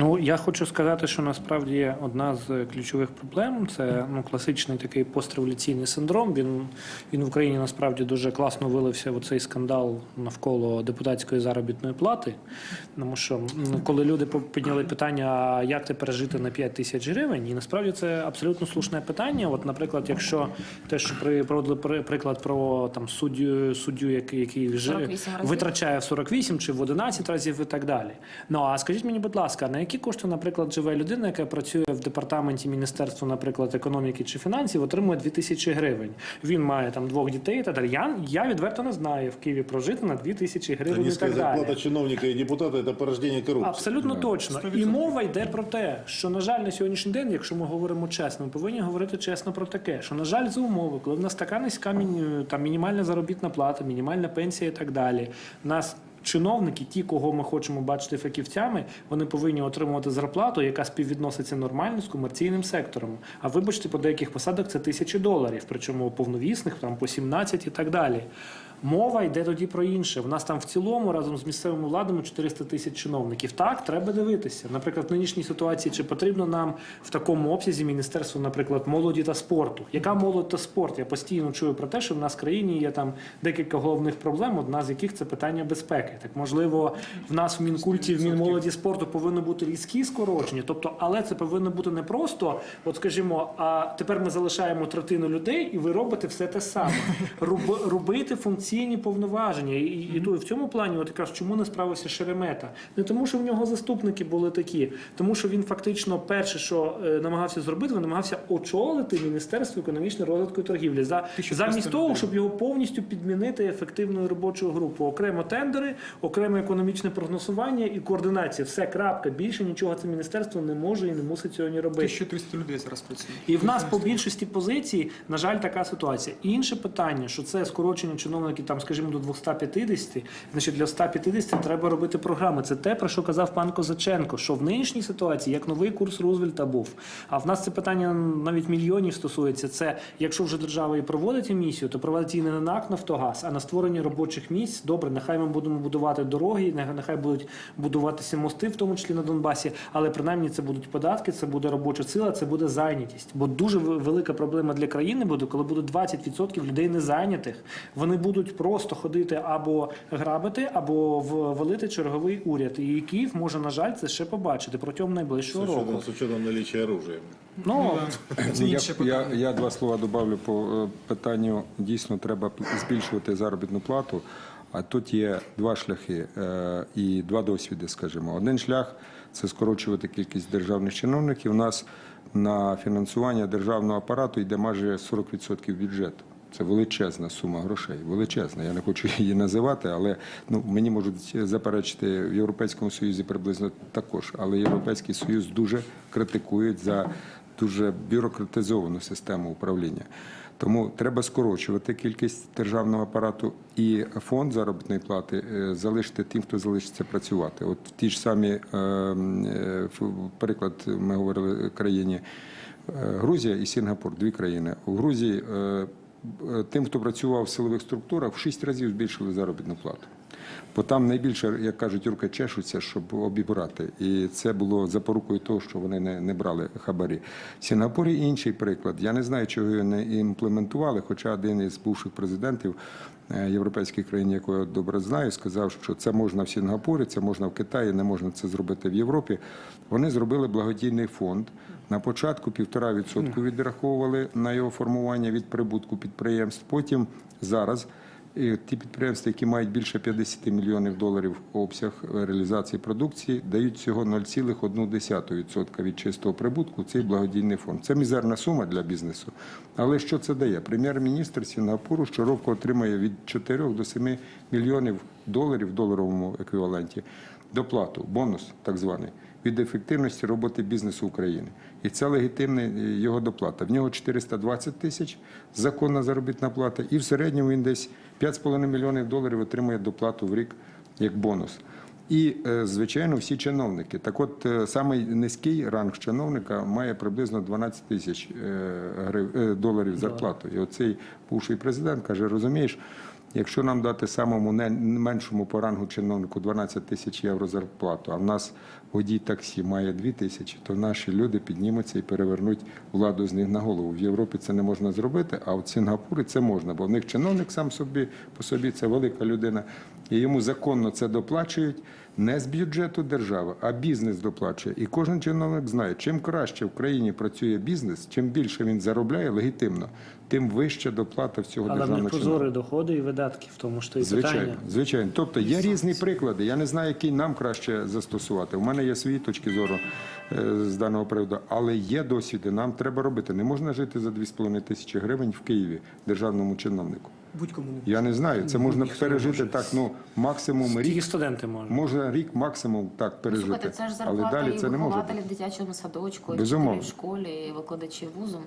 Ну я хочу сказати, що насправді одна з ключових проблем це ну класичний такий постреволюційний синдром. Він він в Україні насправді дуже класно вилився в цей скандал навколо депутатської заробітної плати. Тому що коли люди підняли питання, як тепер жити на 5 тисяч гривень, і насправді це абсолютно слушне питання. От, наприклад, якщо те, що при проводили приклад про там суддю, суддю, який, який витрачає в 48 чи в 11 разів і так далі. Ну а скажіть мені, будь ласка, на які кошти, наприклад, живе людина, яка працює в департаменті Міністерства, наприклад, економіки чи фінансів, отримує 2000 гривень. Він має там двох дітей і так далі. Я, я відверто не знаю в Києві прожити на 2000 гривень і так далі. зарплата чиновника и депутата – это порождение коррупции. Абсолютно точно. І мова йде про те, що, на жаль, на сьогоднішній день, якщо ми говоримо чесно, ми повинні говорити чесно про таке, що, на жаль, за умови, коли в нас така низька міні- там, мінімальна заробітна плата, мінімальна пенсія і так далі, нас чиновники, ті, кого ми хочемо бачити фахівцями, вони повинні отримувати зарплату, яка співвідноситься нормально з комерційним сектором. А вибачте, по деяких посадах це тисячі доларів, причому повновісних там по 17 і так далі. Мова йде тоді про інше. В нас там в цілому разом з місцевими владами 400 тисяч чиновників. Так, треба дивитися. Наприклад, в нинішній ситуації чи потрібно нам в такому обсязі міністерство, наприклад, молоді та спорту. Яка молодь та спорт? Я постійно чую про те, що в нас в країні є там декілька головних проблем, одна з яких це питання безпеки. Так можливо, в нас в мінкульті, в мінмолоді спорту повинно бути різкі скорочення. Тобто, але це повинно бути не просто, от скажімо, а тепер ми залишаємо третину людей, і ви робите все те саме. Руб, робити функційні повноваження. І, і, і в цьому плані, от якраз чому не справився Шеремета? Не тому, що в нього заступники були такі, тому що він фактично перше, що е, намагався зробити, він намагався очолити Міністерство економічного розвитку і торгівлі. За, замість того, щоб його повністю підмінити ефективною робочою групою. Окремо тендери, окремо економічне прогнозування і координація. Все крапка. Більше нічого це міністерство не може і не мусить сьогодні робити. 1300 людей зараз працює. І в нас по більшості позицій, на жаль, така ситуація. Інше питання, що це скорочення чиновників, там, скажімо, до 250, значить для 150 треба робити програми. Це те, про що казав пан Козаченко, що в нинішній ситуації як новий курс Рузвельта був. А в нас це питання навіть мільйонів стосується. Це якщо вже держава і проводить емісію, то проводить її не на НАК Нафтогаз, а на створення робочих місць. Добре, нехай ми будемо будувати дороги, нехай- будуть будуватися мости, в тому числі на Донбасі, але принаймні це будуть податки, це буде робоча сила, це буде зайнятість. Бо дуже ви- велика проблема для країни буде, коли буде 20% людей незайнятих. Вони будуть просто ходити або грабити, або в- валити черговий уряд. І Київ може, на жаль, це ще побачити протягом С найближчого року. учетом, с учетом наличия оружия. Ну Я, я, я два слова добавлю по е, питанню. Дійсно, треба збільшувати заробітну плату. А тут є два шляхи е, і два досвіди, скажімо. Один шлях це скорочувати кількість державних чиновників. У нас на фінансування державного апарату йде майже 40% бюджету. Це величезна сума грошей, величезна. Я не хочу її називати, але ну мені можуть заперечити в Європейському Союзі приблизно також. Але Європейський Союз дуже критикують за дуже бюрократизовану систему управління. Тому треба скорочувати кількість державного апарату і фонд заробітної плати е, залишити тим, хто залишиться працювати. От ті ж самі е, е, приклад ми говорили країні Грузія і Сінгапур, дві країни. У Грузії тим, хто працював в силових структурах, в шість разів збільшили заробітну плату. Бо там найбільше, як кажуть, руки чешуться, щоб обібрати. І це було запорукою того, що вони не, не брали хабарі. В Сінгапурі інший приклад. Я не знаю, чого його не імплементували, хоча один із бувших президентів е, європейських країн, якого я добре знаю, сказав, що це можна в Сінгапурі, це можна в Китаї, не можна це зробити в Європі. Вони зробили благодійний фонд. На початку півтора відсотку відраховували на його формування від прибутку підприємств. Потім зараз ті підприємства, які мають більше 50 мільйонів доларів обсяг реалізації продукції, дають всього 0,1% від чистого прибутку цей благодійний фонд. Це мізерна сума для бізнесу. Але що це дає? Прем'єр-міністр Сінгапуру щороку отримує від 4 до 7 мільйонів доларів в доларовому еквіваленті доплату, бонус так званий. Від ефективності роботи бізнесу України. І це легітимна е, його доплата. В нього 420 тисяч законна заробітна плата, і в середньому він десь 5,5 мільйонів доларів отримує доплату в рік як бонус. І, е, звичайно, всі чиновники. Так от, е, самий низький ранг чиновника має приблизно 12 тисяч доларів зарплату. І оцей бувший президент каже: розумієш, Якщо нам дати самому меншому по рангу чиновнику 12 тисяч євро зарплату, а в нас водій таксі має 2 тисячі, то наші люди піднімуться і перевернуть владу з них на голову. В Європі це не можна зробити, а в Сінгапурі це можна, бо в них чиновник сам собі по собі це велика людина, і йому законно це доплачують не з бюджету держави, а бізнес доплачує. І кожен чиновник знає, чим краще в країні працює бізнес, чим більше він заробляє легітимно, тим вища доплата всього Але державного чиновника. прозорі доходи і видатки, в тому що і Звичайно, питання. звичайно. Тобто є різні приклади. Я не знаю, який нам краще застосувати. У мене є свої точки зору е, з даного приводу, але є досвіди. Нам треба робити. Не можна жити за 2,5 тисячі гривень в Києві державному чиновнику. Будь-кому не Я не знаю. Це можна пережити так. Ну максимум Тільки рік. студенти можуть. Можна рік максимум так пережити, слухайте, це ж але зарплата далі і це не може вихователів в дитячому садочку, і Безумовно. вчителів в школі, і викладачів вузу.